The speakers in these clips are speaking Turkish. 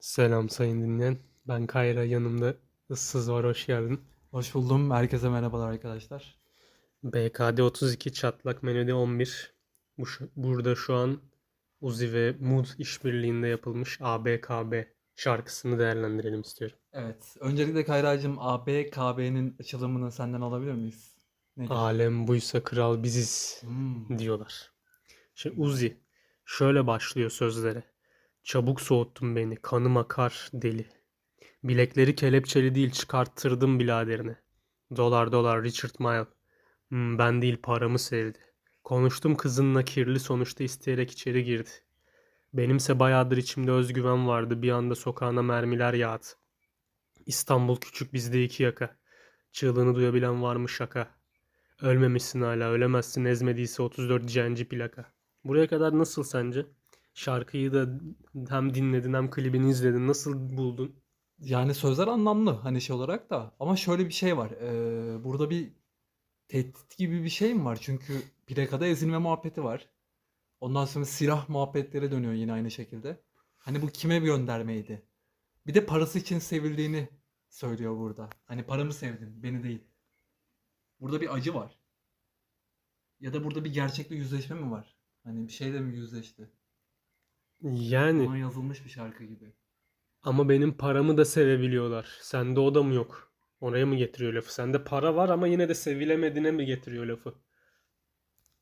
Selam sayın dinleyen. Ben Kayra yanımda ıssız var hoş geldin. Hoş buldum. Herkese merhabalar arkadaşlar. BKD 32 çatlak melodi 11. Bu, burada şu an Uzi ve Mood işbirliğinde yapılmış ABKB şarkısını değerlendirelim istiyorum. Evet. Öncelikle Kayra'cığım ABKB'nin açılımını senden alabilir miyiz? Nedir? Alem buysa kral biziz Hmm. diyorlar. Şimdi Uzi şöyle başlıyor sözlere. Çabuk soğuttun beni, kanım akar deli. Bilekleri kelepçeli değil çıkarttırdım biraderine. Dolar dolar Richard Mille. Hmm, ben değil paramı sevdi. Konuştum kızınla kirli sonuçta isteyerek içeri girdi. Benimse bayağıdır içimde özgüven vardı. Bir anda sokağına mermiler yağdı. İstanbul küçük bizde iki yaka. Çığlığını duyabilen var mı şaka? Ölmemişsin hala ölemezsin ezmediyse 34 cenci plaka. Buraya kadar nasıl sence? Şarkıyı da hem dinledin hem klibini izledin. Nasıl buldun? Yani sözler anlamlı hani şey olarak da. Ama şöyle bir şey var. Ee, burada bir tehdit gibi bir şey mi var? Çünkü plakada ezilme muhabbeti var. Ondan sonra silah muhabbetleri dönüyor yine aynı şekilde. Hani bu kime bir göndermeydi? Bir de parası için sevildiğini söylüyor burada. Hani paramı sevdin, beni değil. Burada bir acı var. Ya da burada bir gerçekle yüzleşme mi var? Hani bir şeyle mi yüzleşti? Yani Ona yazılmış bir şarkı gibi. ama benim paramı da sevebiliyorlar. Sende o da mı yok? Oraya mı getiriyor lafı? Sende para var ama yine de sevilemediğine mi getiriyor lafı?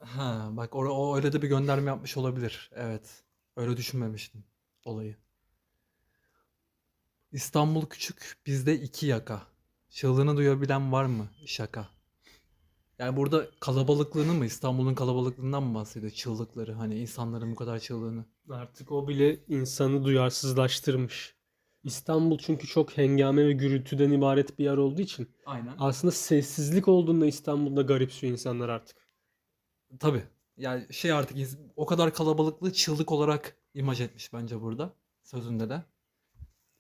Ha, bak o, o öyle de bir gönderme yapmış olabilir. Evet. Öyle düşünmemiştim olayı. İstanbul küçük, bizde iki yaka. Çığlığını duyabilen var mı? Şaka. Yani burada kalabalıklığını mı, İstanbul'un kalabalıklığından mı bahsediyor? Çığlıkları, hani insanların bu kadar çığlığını. Artık o bile insanı duyarsızlaştırmış. İstanbul çünkü çok hengame ve gürültüden ibaret bir yer olduğu için Aynen. aslında sessizlik olduğunda İstanbul'da garipsiyor insanlar artık. Tabii. Yani şey artık o kadar kalabalıklığı çığlık olarak imaj etmiş bence burada. Sözünde de.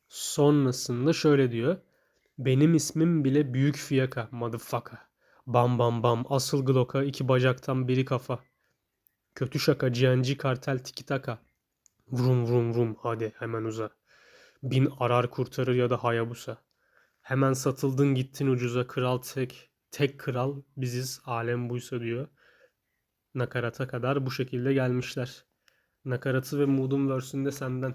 Sonrasında şöyle diyor. Benim ismim bile büyük fiyaka motherfucker. Bam bam bam asıl Glock'a iki bacaktan biri kafa. Kötü şaka GNG kartel tiki taka. Vrum vrum vrum hadi hemen uza. Bin arar kurtarır ya da Hayabusa. Hemen satıldın gittin ucuza kral tek. Tek kral biziz alem buysa diyor. Nakarata kadar bu şekilde gelmişler. Nakaratı ve Mood'un verse'ünde senden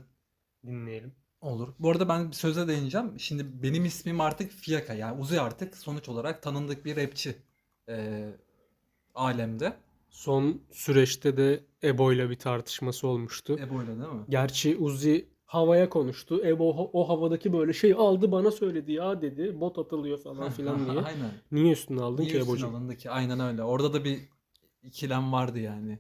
dinleyelim. Olur. Bu arada ben söze değineceğim. Şimdi benim ismim artık Fiyaka. Yani Uzi artık sonuç olarak tanındık bir rapçi eee, alemde. Son süreçte de Ebo ile bir tartışması olmuştu. Ebo'yla değil mi? Gerçi Uzi havaya konuştu. Ebo o, havadaki böyle şey aldı bana söyledi ya dedi. Bot atılıyor falan filan diye. Aynen. Niye üstüne aldın Niye ki üstüne Ebo'cum? alındı ki? Aynen öyle. Orada da bir ikilem vardı yani.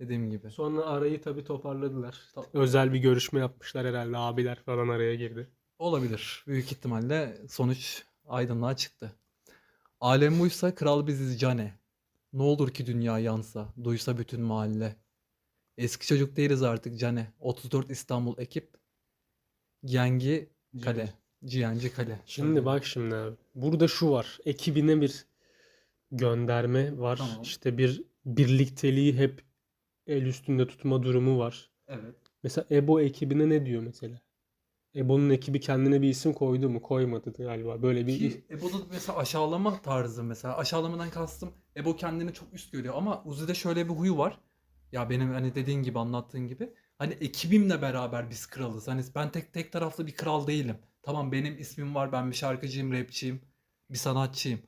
Dediğim gibi. Sonra arayı tabii toparladılar. Özel bir görüşme yapmışlar herhalde. Abiler falan araya girdi. Olabilir. Büyük ihtimalle sonuç aydınlığa çıktı. Alem buysa kral biziz cane. Ne olur ki dünya yansa, duysa bütün mahalle. Eski çocuk değiliz artık cane. 34 İstanbul ekip. Gengi kale. Ciğenci kale. Şimdi bak şimdi abi. Burada şu var. Ekibine bir gönderme var. Tamam. İşte bir birlikteliği hep el üstünde tutma durumu var. Evet. Mesela Ebo ekibine ne diyor mesela? Ebo'nun ekibi kendine bir isim koydu mu? Koymadı galiba. Böyle bir Ki Ebo'da mesela aşağılama tarzı mesela. Aşağılamadan kastım Ebo kendini çok üst görüyor ama Uzi'de şöyle bir huyu var. Ya benim hani dediğin gibi anlattığın gibi. Hani ekibimle beraber biz kralız. Hani ben tek tek taraflı bir kral değilim. Tamam benim ismim var. Ben bir şarkıcıyım, rapçiyim, bir sanatçıyım.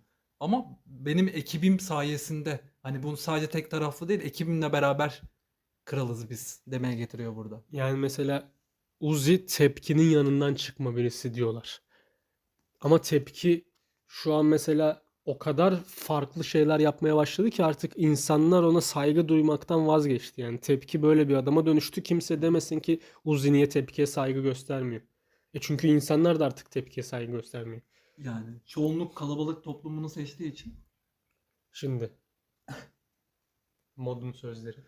Ama benim ekibim sayesinde hani bunu sadece tek taraflı değil, ekibimle beraber kralız biz demeye getiriyor burada. yani mesela Uzi tepkinin yanından çıkma birisi diyorlar. Ama tepki şu an mesela o kadar farklı şeyler yapmaya başladı ki artık insanlar ona saygı duymaktan vazgeçti. Yani tepki böyle bir adama dönüştü. Kimse demesin ki Uzi niye tepkiye saygı göstermiyor. E çünkü insanlar da artık tepkiye saygı göstermiyor. Yani çoğunluk kalabalık toplumunu seçtiği için Şimdi modun sözleri.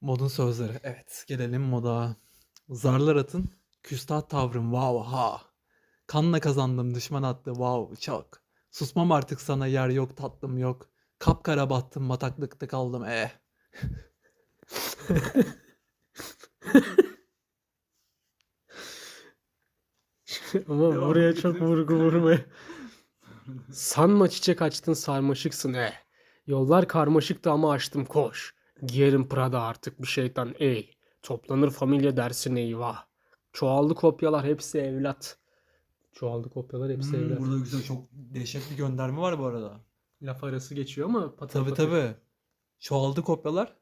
Modun sözleri. Evet, gelelim moda. Zarlar atın, küstah tavrım wow ha. Kanla kazandım, düşman attı wow çok. Susmam artık sana yer yok, tatlım yok. Kapkara battım, bataklıkta kaldım eh. Ama buraya çok vurgu vurmaya. Sanma çiçek açtın sarmaşıksın eh. Yollar karmaşıktı ama açtım koş. Giyerim Prada artık bir şeytan ey. Toplanır familya dersin eyvah. Çoğaldı kopyalar hepsi evlat. Çoğaldı kopyalar hepsi Hmm, evlat. burada güzel çok dehşet bir gönderme var bu arada. Laf arası geçiyor ama patır Tabii patır. tabii. Çoğaldı kopyalar.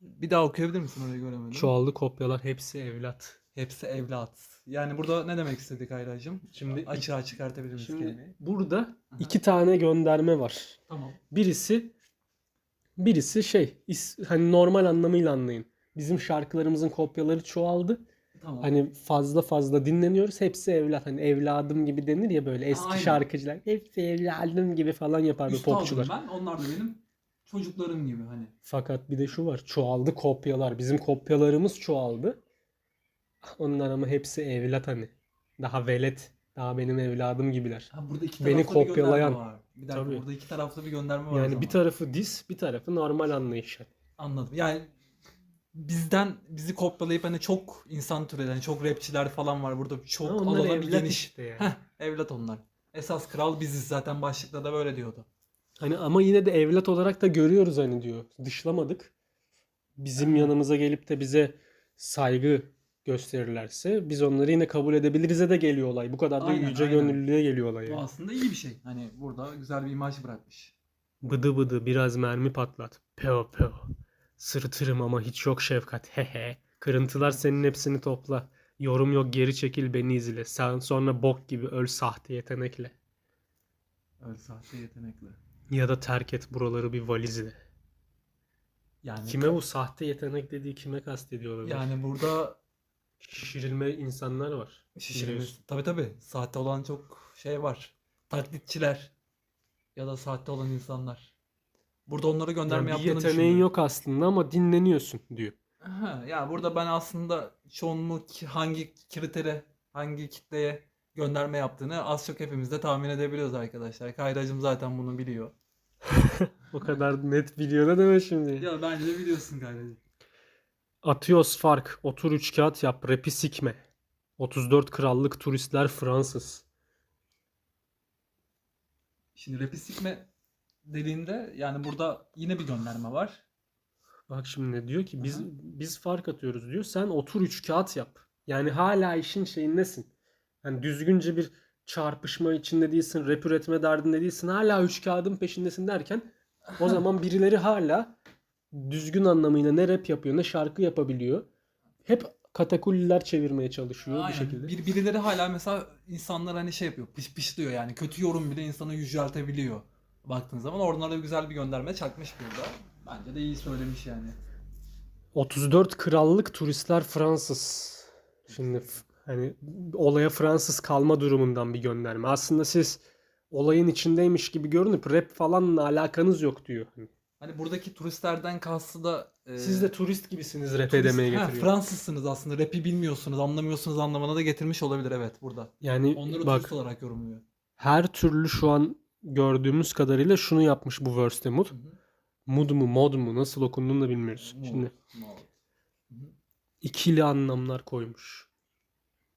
Bir daha okuyabilir misin orayı göremedim. Çoğaldı kopyalar hepsi evlat. Hepsi evlat. Yani burada ne demek istedik Ayracığım? Şimdi Açığa çıkartabilir miyiz Şimdi kelimeyi? burada iki tane gönderme var. Tamam. Birisi birisi şey is- hani normal anlamıyla anlayın. Bizim şarkılarımızın kopyaları çoğaldı. Tamam. Hani fazla fazla dinleniyoruz. Hepsi evlat. Hani evladım gibi denir ya böyle eski Aynen. şarkıcılar. Hepsi evladım gibi falan yapar böyle Üstadım popçular. ben. Onlar da benim çocuklarım gibi hani. Fakat bir de şu var. Çoğaldı kopyalar. Bizim kopyalarımız çoğaldı. Onlar ama hepsi evlat hani. Daha velet. Daha benim evladım gibiler. Ha burada iki Beni bir kopyalayan. var. Bir dakika Tabii. burada iki taraflı bir gönderme var Yani bir tarafı dis, bir tarafı normal anlayış. Anladım. Yani bizden bizi kopyalayıp hani çok insan türedi, hani çok rapçiler falan var burada. Çok onlar alana bir geniş. işte yani. Heh, evlat onlar. Esas kral biziz zaten başlıkta da böyle diyordu. Hani ama yine de evlat olarak da görüyoruz hani diyor. Dışlamadık. Bizim yanımıza gelip de bize saygı gösterirlerse biz onları yine kabul edebilirize de geliyor olay. Bu kadar da Aynen, yüce aynen. gönüllülüğe geliyor olay Bu yani. aslında iyi bir şey. Hani burada güzel bir imaj bırakmış. Bıdı bıdı biraz mermi patlat. Peo peo. Sırıtırım ama hiç yok şefkat. Hehe. Kırıntılar senin hepsini topla. Yorum yok geri çekil beni izle. Sen sonra bok gibi öl sahte yetenekle. Öyle sahte yetenekli. Ya da terk et buraları bir valizle. Yani Kime bu sahte yetenek dediği kime kastediyor olabilir? yani burada Şişirilme insanlar var. şişirimiz. biliyorsun. Tabii tabii. Sahte olan çok şey var. Taklitçiler. Ya da sahte olan insanlar. Burada onlara gönderme Yani bir yaptığını yeteneğin düşünüyorum. yok aslında ama dinleniyorsun diyor. Ha, ya burada ben aslında çoğunluk hangi kritere, hangi kitleye gönderme yaptığını az çok hepimiz de tahmin edebiliyoruz arkadaşlar. Kayracım zaten bunu biliyor. O kadar net biliyor ne demek şimdi? Ya bence biliyorsun Kayracım. Atıyoruz fark. Otur üç kağıt yap. Rapi sikme. 34 krallık turistler Fransız. Şimdi rapi sikme dediğinde yani burada yine bir gönderme var. Bak şimdi ne diyor ki biz Aha. biz fark atıyoruz diyor. Sen otur üç kağıt yap. Yani hala işin şeyindesin. Yani düzgünce bir çarpışma içinde değilsin. Rap üretme derdinde değilsin. Hala üç kağıdın peşindesin derken o zaman birileri hala düzgün anlamıyla ne rap yapıyor ne şarkı yapabiliyor. Hep katakulliler çevirmeye çalışıyor Aynen. bir şekilde. Bir, birileri hala mesela insanlar hani şey yapıyor. Pış pışlıyor yani. Kötü yorum bile insanı yüceltebiliyor. Baktığın zaman oradan da güzel bir gönderme çakmış burada. Bence de iyi söylemiş yani. 34 krallık turistler Fransız. Şimdi hani olaya Fransız kalma durumundan bir gönderme. Aslında siz olayın içindeymiş gibi görünüp rap falanla alakanız yok diyor. Hani Hani buradaki turistlerden kastı da e, Siz de turist gibisiniz rap turist- demeye ha, getiriyor. Fransızsınız aslında. Rap'i bilmiyorsunuz, anlamıyorsunuz anlamına da getirmiş olabilir evet burada. Yani Onları bak turist olarak yorumluyor. her türlü şu an gördüğümüz kadarıyla şunu yapmış bu verse'te Mood. Hı hı. Mood mu mod mu nasıl okunduğunu da bilmiyoruz. Şimdi hı. ikili anlamlar koymuş.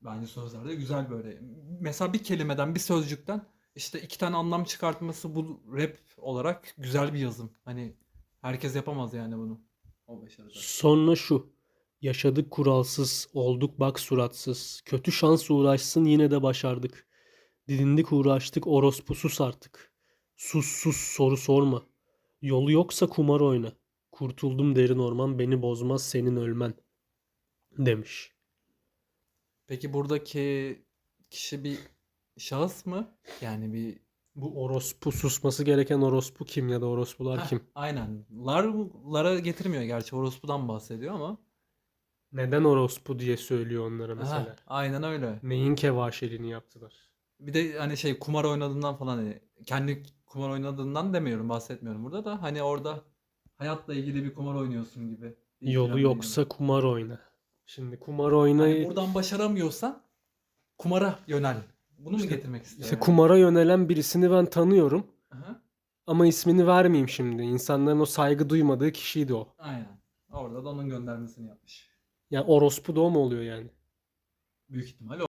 Bence sözlerde güzel böyle. Mesela bir kelimeden, bir sözcükten işte iki tane anlam çıkartması bu rap olarak güzel bir yazım. Hani herkes yapamaz yani bunu. O başarıda. Sonra şu. Yaşadık kuralsız, olduk bak suratsız. Kötü şans uğraşsın yine de başardık. Didindik uğraştık orospu sus artık. Sus sus soru sorma. Yolu yoksa kumar oyna. Kurtuldum derin orman beni bozmaz senin ölmen. Demiş. Peki buradaki kişi bir şahıs mı? Yani bir Bu orospu susması gereken orospu kim ya da orospular Heh, kim? aynen. Lar, lara getirmiyor gerçi. Orospu'dan bahsediyor ama. Neden orospu diye söylüyor onlara mesela? aynen öyle. Neyin kevaşeliğini yaptılar? Bir de hani şey kumar oynadığından falan hani kendi kumar oynadığından demiyorum bahsetmiyorum burada da hani orada hayatla ilgili bir kumar oynuyorsun gibi. Yolu yoksa kumar oyna. Şimdi kumar oyna Hani buradan başaramıyorsan kumara yönel. Bunu mu İşte- getirmek istiyor? İşte yani? kumara yönelen birisini ben tanıyorum Aha, ama ismini vermeyeyim şimdi. İnsanların o saygı duymadığı kişiydi o. aynen. Orada da onun göndermesini yapmış. Yani orospu da o mu oluyor yani? Büyük ihtimal